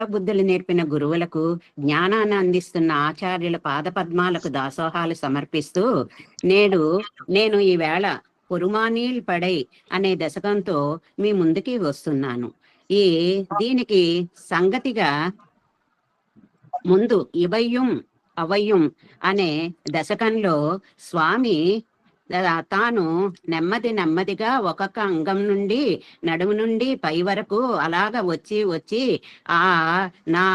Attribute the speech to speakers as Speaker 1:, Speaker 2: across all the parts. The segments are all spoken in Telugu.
Speaker 1: బుద్ధులు నేర్పిన గురువులకు జ్ఞానాన్ని అందిస్తున్న ఆచార్యుల పాదపద్మాలకు దాసోహాలు సమర్పిస్తూ నేడు నేను ఈవేళ పొరుమానీల్ పడై అనే దశకంతో మీ ముందుకి వస్తున్నాను. ఈ దీనికి సంగతిగా ముందు ఇవయ్యం అవయ్యం అనే దశకంలో స్వామి తాను నెమ్మది నెమ్మదిగా ఒక్కొక్క అంగం నుండి నడుము నుండి పై వరకు అలాగ వచ్చి వచ్చి ఆ నా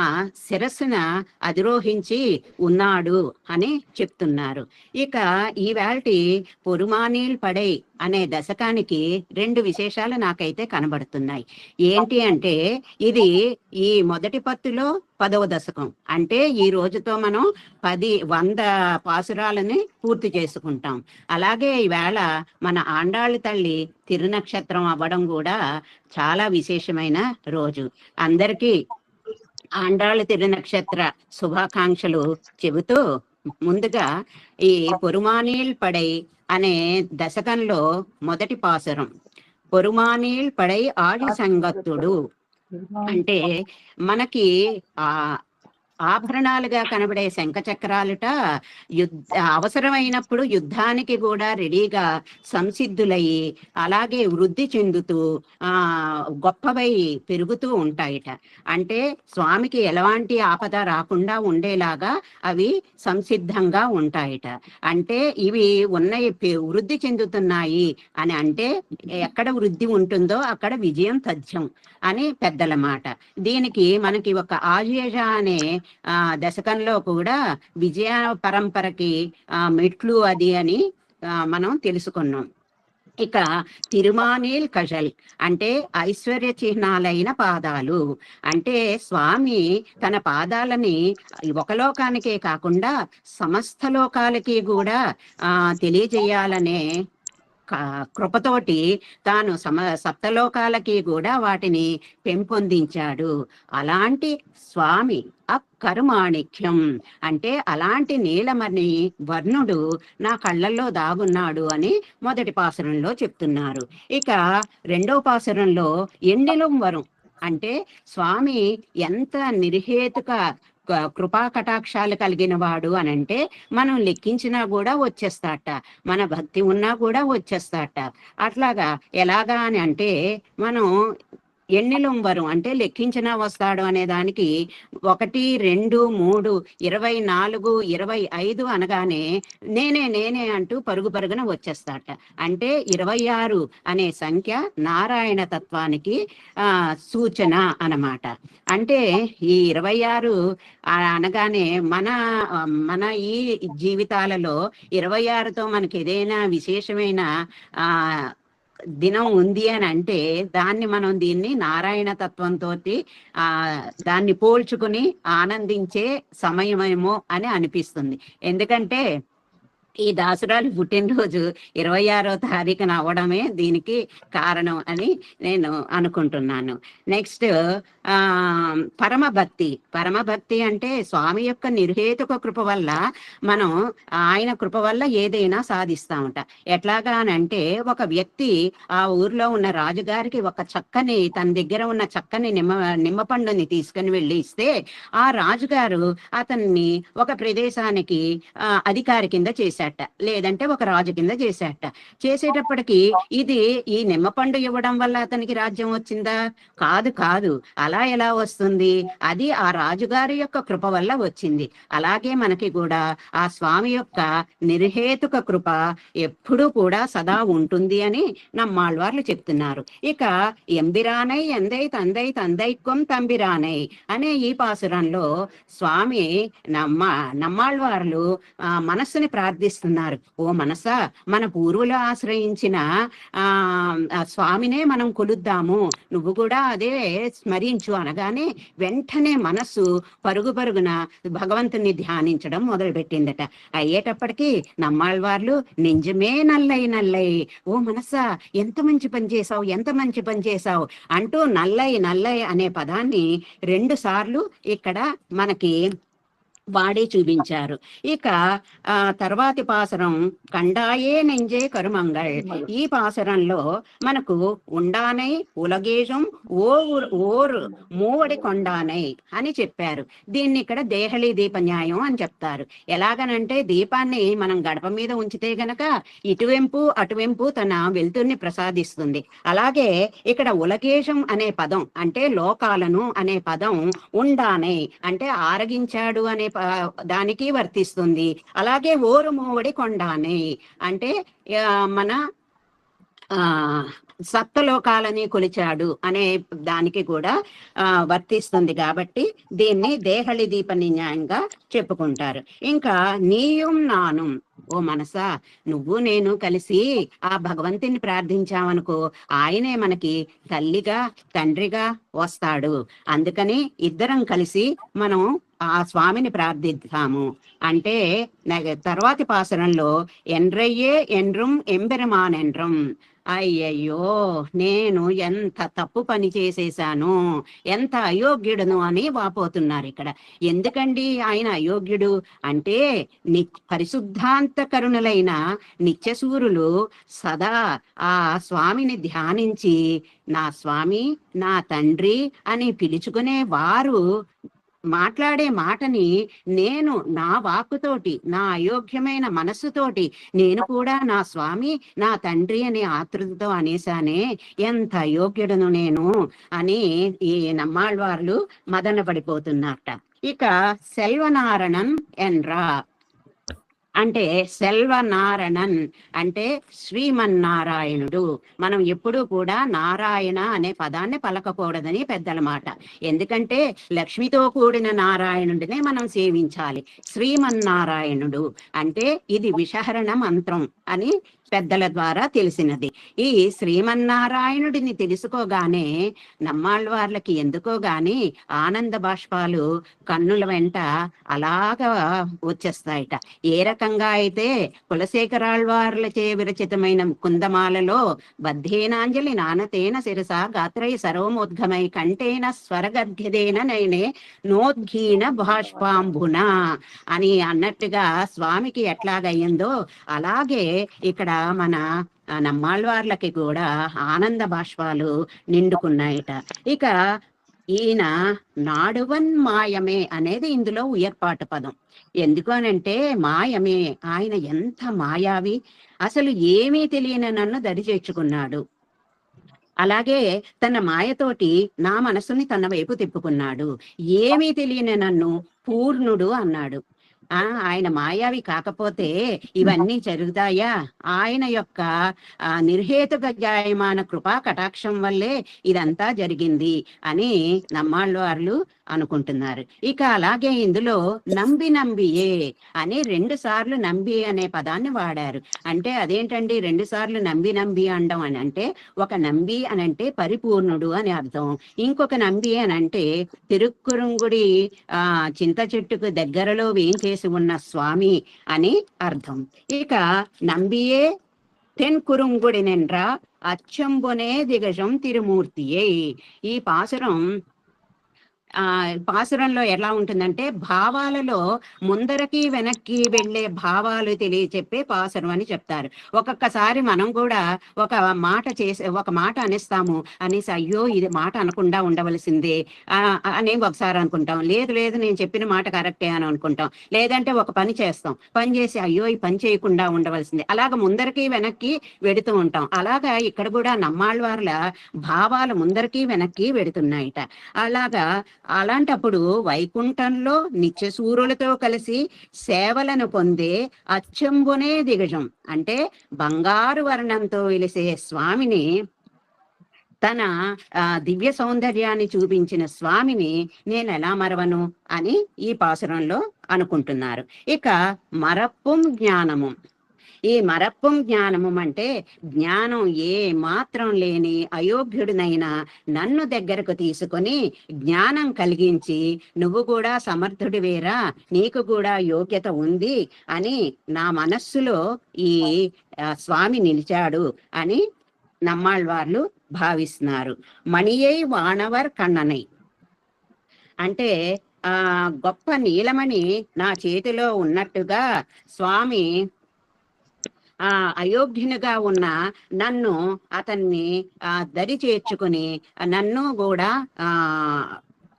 Speaker 1: శిరస్సున అధిరోహించి ఉన్నాడు అని చెప్తున్నారు. ఇక ఈవేళటి పొరుమానీల్ పడై అనే దశకానికి రెండు విశేషాలు నాకైతే కనబడుతున్నాయి. ఏంటి అంటే ఇది ఈ మొదటి పత్తులో పదవ దశకం. అంటే ఈ రోజుతో మనం పది వంద పాసురాలని పూర్తి చేసుకుంటాం. అలాగే ఈవేళ మన ఆండాళ్ళ తల్లి తిరునక్షత్రం అవ్వడం కూడా చాలా విశేషమైన రోజు. అందరికీ ఆండాళ్ళ తిరునక్షత్ర శుభాకాంక్షలు చెబుతూ ముందుగా ఈ పొరుమానీల్ పడై అనే దశకంలో మొదటి పాసురం. పొరుమానీల్ పడై ఆడి సంగత్తుడు అంటే మనకి ఆ ఆభరణాలుగా కనబడే శంఖ చక్రాలుట యుద్ధ అవసరమైనప్పుడు యుద్ధానికి కూడా రెడీగా సంసిద్ధులయ్యి అలాగే వృద్ధి చెందుతూ ఆ గొప్పవై పెరుగుతూ ఉంటాయిట. అంటే స్వామికి ఎలాంటి ఆపద రాకుండా ఉండేలాగా అవి సంసిద్ధంగా ఉంటాయిట. అంటే ఇవి ఉన్నాయి వృద్ధి చెందుతున్నాయి అని అంటే ఎక్కడ వృద్ధి ఉంటుందో అక్కడ విజయం తథ్యం అని పెద్దల మాట దీనికి మనకి ఒక ఆజేజ అనే ఆ దశకంలో కూడా విజయ పరంపరకి ఆ మెట్లు అది అని మనం తెలుసుకున్నాం. ఇక తిరుమానేల్ కజల్ అంటే ఐశ్వర్య చిహ్నాలైన పాదాలు. అంటే స్వామి తన పాదాలని ఒక లోకానికే కాకుండా సమస్త లోకాలకి కూడా ఆ తెలియజేయాలనే కృపతోటి తాను సమ సప్తలోకాలకి కూడా వాటిని పెంపొందించాడు. అలాంటి స్వామి అకరుమాణిక్యం. అంటే అలాంటి నీలమని వర్ణుడు నా కళ్ళల్లో దాగున్నాడు అని మొదటి పాసురంలో చెప్తున్నారు. ఇక రెండో పాసురంలో ఎండిలం వరం. అంటే స్వామి ఎంత నిర్హేతుక కృపా కటాక్షాలు కలిగిన వాడు అని అంటే మనం లెక్కించినా కూడా వచ్చేస్తాట. మన భక్తి ఉన్నా కూడా వచ్చేస్తాట. అట్లాగా ఎలాగా అని అంటే మనం ఎన్నిలం వరం? అంటే లెక్కించినా వస్తాడు అనే దానికి ఒకటి రెండు మూడు ఇరవై నాలుగు ఇరవై ఐదు అనగానే నేనే నేనే అంటూ పరుగు పరుగున వచ్చేస్తాట. అంటే ఇరవై ఆరు అనే సంఖ్య నారాయణ తత్వానికి ఆ సూచన అనమాట అంటే ఈ ఇరవై ఆరు అనగానే మన మన ఈ జీవితాలలో ఇరవై ఆరుతో మనకి ఏదైనా విశేషమైన ఆ దినం ఉంది అని అంటే దాన్ని మనం దీన్ని నారాయణ తత్వంతో ఆ దాన్ని పోల్చుకుని ఆనందించే సమయమేమో అని అనిపిస్తుంది. ఎందుకంటే ఈ దాసురాలు పుట్టినరోజు ఇరవై ఆరో తారీఖున అవ్వడమే దీనికి కారణం అని నేను అనుకుంటున్నాను. నెక్స్ట్ ఆ పరమభక్తి. పరమభక్తి అంటే స్వామి యొక్క నిర్హేతుక కృప వల్ల మనం ఆయన కృప వల్ల ఏదైనా సాధిస్తామంట. ఎట్లాగా అని అంటే ఒక వ్యక్తి ఆ ఊర్లో ఉన్న రాజుగారికి ఒక చక్కని తన దగ్గర ఉన్న చక్కని నిమ్మ నిమ్మ పండుని తీసుకుని వెళ్ళి ఇస్తే ఆ రాజుగారు అతన్ని ఒక ప్రదేశానికి అధికారి కింద చేశారు. చేశాట లేదంటే ఒక రాజు కింద చేశాట చేసేటప్పటికి ఇది ఈ నిమ్మపండు ఇవ్వడం వల్ల అతనికి రాజ్యం వచ్చిందా? కాదు కాదు. అలా ఎలా వస్తుంది? అది ఆ రాజుగారి యొక్క కృప వల్ల వచ్చింది. అలాగే మనకి కూడా ఆ స్వామి యొక్క నిర్హేతుక కృప ఎప్పుడూ కూడా సదా ఉంటుంది అని నమ్మాళ్ళవార్లు చెప్తున్నారు. ఇక ఎంబిరానై ఎందై తందై తందైక్వం తంబిరానై అనే ఈ పాసురంలో స్వామి నమ్మ నమ్మాళ్ళవార్లు మనస్సుని ప్రార్థి ఆశ్రయిస్తున్నారు ఓ మనస మన పూర్వులు ఆశ్రయించిన ఆ స్వామినే మనం కొలుద్దాము. నువ్వు కూడా అదే స్మరించు అనగానే వెంటనే మనస్సు పరుగు పరుగున భగవంతుని ధ్యానించడం మొదలు పెట్టిందట అయ్యేటప్పటికి నమ్మాళ్ళవార్లు నిజమే నల్లై నల్లై ఓ మనసా ఎంత మంచి పని చేసావు ఎంత మంచి పని చేసావు అంటూ నల్లై నల్లై అనే పదాన్ని రెండు సార్లు ఇక్కడ మనకి వాడి చూపించారు. ఇక ఆ తర్వాతి పాసరం కండాయే నెంజే కరుమంగళ్. ఈ పాసరంలో మనకు ఉండానై ఉలగేశం ఓరు ఓరు మూవడి కొండానై అని చెప్పారు. దీన్ని ఇక్కడ దేహళి దీప న్యాయం అని చెప్తారు. ఎలాగనంటే దీపాన్ని మనం గడప మీద ఉంచితే గనక ఇటువెంపు అటువెంపు తన వెలుతుర్ని ప్రసాదిస్తుంది. అలాగే ఇక్కడ ఉలగేశం అనే పదం అంటే లోకాలను అనే పదం ఉండానై అంటే ఆరగించాడు అనే ప- దానికి వర్తిస్తుంది. అలాగే ఓరు మూవడి కొండానై. అంటే మన ఆ సప్తలోకాలని కొలిచాడు అనే దానికి కూడా వర్తిస్తుంది కాబట్టి దీన్ని దేహళి దీప న్యాయంగా చెప్పుకుంటారు. ఇంకా నీయుం నాను. ఓ మనసా నువ్వు నేను కలిసి ఆ భగవంతుని ప్రార్థించామనుకో ఆయనే మనకి తల్లిగా తండ్రిగా వస్తాడు. అందుకని ఇద్దరం కలిసి మనం ఆ స్వామిని ప్రార్థిద్దాము. అంటే తర్వాతి పాసరంలో ఎండ్రయ్యే ఎండ్రం ఎంబెరమానెండ్రం అయ్యయ్యో నేను ఎంత తప్పు పని చేసేసాను ఎంత అయోగ్యుడను అని వాపోతున్నారు ఇక్కడ. ఎందుకండి ఆయన అయోగ్యుడు? అంటే ని పరిశుద్ధాంత కరుణులైన నిత్యసూరులు సదా ఆ స్వామిని ధ్యానించి నా స్వామి నా తండ్రి అని పిలుచుకునే వారు మాట్లాడే మాటని నేను నా వాక్కుతోటి నా అయోగ్యమైన మనస్సుతోటి నేను కూడా నా స్వామి నా తండ్రి అనే ఆతృతతో అనేసానే ఎంత అయోగ్యుడను నేను అని ఈ నమ్మాళ్ళవార్లు మదన పడిపోతున్నట ఇక సెల్వనారణం ఎన్రా అంటే సెల్వనారాయణన్ అంటే శ్రీమన్నారాయణుడు. మనం ఎప్పుడూ కూడా నారాయణ అనే పదాన్ని పలకకూడదని పెద్దల మాట ఎందుకంటే లక్ష్మితో కూడిన నారాయణుడినే మనం సేవించాలి. శ్రీమన్నారాయణుడు అంటే ఇది విషహరణ మంత్రం అని పెద్దల ద్వారా తెలిసినది. ఈ శ్రీమన్నారాయణుడిని తెలుసుకోగానే నమ్మాళ్ళవార్లకి ఎందుకో గాని ఆనంద బాష్పాలు కన్నుల వెంట అలాగా వచ్చేస్తాయట. ఏ రకంగా అయితే కులశేఖరాళ్వార్లచే విరచితమైన కుందమాలలో బద్ధేనాంజలి నానతేన శిరస గాత్రై సర్వమోద్గమై కంఠేన స్వరగర్భ్యదేన నైనే నోద్ఘీన బాష్పాంబున అని అన్నట్టుగా స్వామికి ఎట్లాగయ్యిందో అలాగే ఇక్కడ మన నమ్మాళ్ళవార్లకి కూడా ఆనంద బాష్పాలు నిండుకున్నాయట. ఇక ఈయన నాడువన్ మాయమే అనేది ఇందులో ఉయర్పాటు పదం. ఎందుకు అనంటే మాయమే ఆయన ఎంత మాయావి అసలు ఏమీ తెలియని నన్ను దరి చేర్చుకున్నాడు. అలాగే తన మాయతోటి నా మనసుని తన వైపు తిప్పుకున్నాడు. ఏమీ తెలియని నన్ను పూర్ణుడు అన్నాడు. ఆ ఆయన మాయావి కాకపోతే ఇవన్నీ జరుగుతాయా? ఆయన యొక్క ఆ నిర్హేతుక జాయమాన కృపా కటాక్షం వల్లే ఇదంతా జరిగింది అని నమ్మాళ్ళవార్లు అనుకుంటున్నారు. ఇక అలాగే ఇందులో నంబి నంబియే అని రెండు సార్లు నంబి అనే పదాన్ని వాడారు. అంటే అదేంటండి రెండు సార్లు నంబి నంబి అండం అని అంటే ఒక నంబి అని అంటే పరిపూర్ణుడు అని అర్థం. ఇంకొక నంబి అని అంటే తిరుక్కురుంగుడి ఆ చింత చెట్టుకు దగ్గరలో చేసి ఉన్న స్వామి అని అర్థం. ఇక నంబియే తెన్ కురుంగుడి నిండ్రా అచ్చంబునే దిగజం తిరుమూర్తియే. ఈ పాసురం ఆ పాసురంలో ఎలా ఉంటుందంటే భావాలలో ముందరకి వెనక్కి వెళ్ళే భావాలు తెలియచెప్పే పాసురం అని చెప్తారు. ఒక్కొక్కసారి మనం కూడా ఒక మాట చేసే ఒక మాట అనేస్తాము. అనేసి అయ్యో ఇది మాట అనకుండా ఉండవలసిందే ఆ అని ఒకసారి అనుకుంటాం. లేదు లేదు నేను చెప్పిన మాట కరెక్టే అని అనుకుంటాం. లేదంటే ఒక పని చేస్తాం. పని చేసి అయ్యో ఈ పని చేయకుండా ఉండవలసిందే. అలాగ ముందరకి వెనక్కి వెడుతూ ఉంటాం. అలాగా ఇక్కడ కూడా నమ్మాళ్ళవార్ల భావాలు ముందరకి వెనక్కి వెడుతున్నాయిట. అలాగా అలాంటప్పుడు వైకుంఠంలో నిత్య సూర్యులతో కలిసి సేవలను పొందే అచ్చంబునే దిగజం. అంటే బంగారు వర్ణంతో వెలిసే స్వామిని తన ఆ, దివ్య సౌందర్యాన్ని చూపించిన స్వామిని నేను ఎలా మరవను అని ఈ పాసురంలో అనుకుంటున్నారు. ఇక మరప్పుం జ్ఞానము. ఈ మరప్పం జ్ఞానము అంటే జ్ఞానం ఏ మాత్రం లేని అయోగ్యుడినైనా నన్ను దగ్గరకు తీసుకొని జ్ఞానం కలిగించి నువ్వు కూడా సమర్థుడివేరా నీకు కూడా యోగ్యత ఉంది అని నా మనస్సులో ఈ స్వామి నిలిచాడు అని నమ్మాళ్ళవార్లు భావిస్తున్నారు. మణియై వానవర్ కన్ననై. అంటే ఆ గొప్ప నీలమణి నా చేతిలో ఉన్నట్టుగా స్వామి ఆ అయోగ్యునిగా ఉన్న నన్ను అతన్ని ఆ దరి చేర్చుకుని నన్ను కూడా ఆ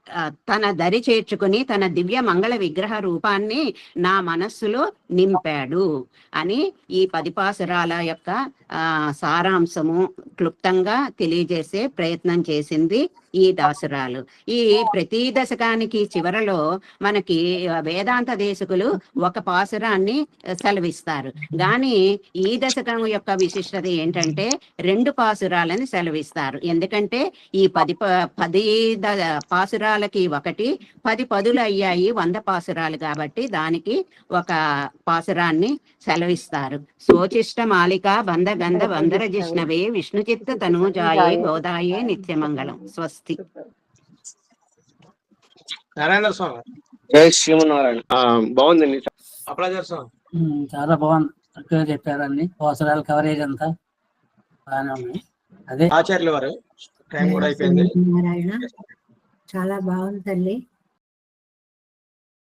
Speaker 1: ఆ, తన దరి చేర్చుకుని తన దివ్య మంగళ విగ్రహ రూపాన్ని నా మనస్సులో నింపాడు అని ఈ పదిపాసురాల యొక్క ఆ సారాంశము క్లుప్తంగా తెలియజేసే ప్రయత్నం చేసింది ఈ దాసురాలు. ఈ ప్రతి దశకానికి చివరలో మనకి వేదాంత దేశకులు ఒక పాసురాన్ని సెలవిస్తారు. కానీ ఈ దశకం యొక్క విశిష్టత ఏంటంటే రెండు పాసురాలని సెలవిస్తారు. ఎందుకంటే ఈ పది ప- పది ద- పాసురాలకి ఒకటి పది పదులు అయ్యాయి వంద పాసురాలు కాబట్టి దానికి ఒక పాసురాన్ని సెలవిస్తారు. సోచిష్ట మాలిక బంద గంధ వందర జిష్ణవే విష్ణు చిత్త తనూజాయే గోదాయే నిత్యమంగళం. స్వస్తి.
Speaker 2: నారాయణ స్వామి.
Speaker 3: జై శ్రీమన్నారాయణ. బాగుందండి
Speaker 2: అప్రాజర్ స్వామి.
Speaker 4: ఉమ్, చాలా బాగుంది. చక్కగా చెప్పారు అన్ని. అవసరాల కవరేజ్ అంతా బాగానే ఉన్నాయి. అదే
Speaker 2: ఆచార్యుల వారు. టైం కూడా అయిపోయింది.
Speaker 5: చాలా బాగుంది తల్లి.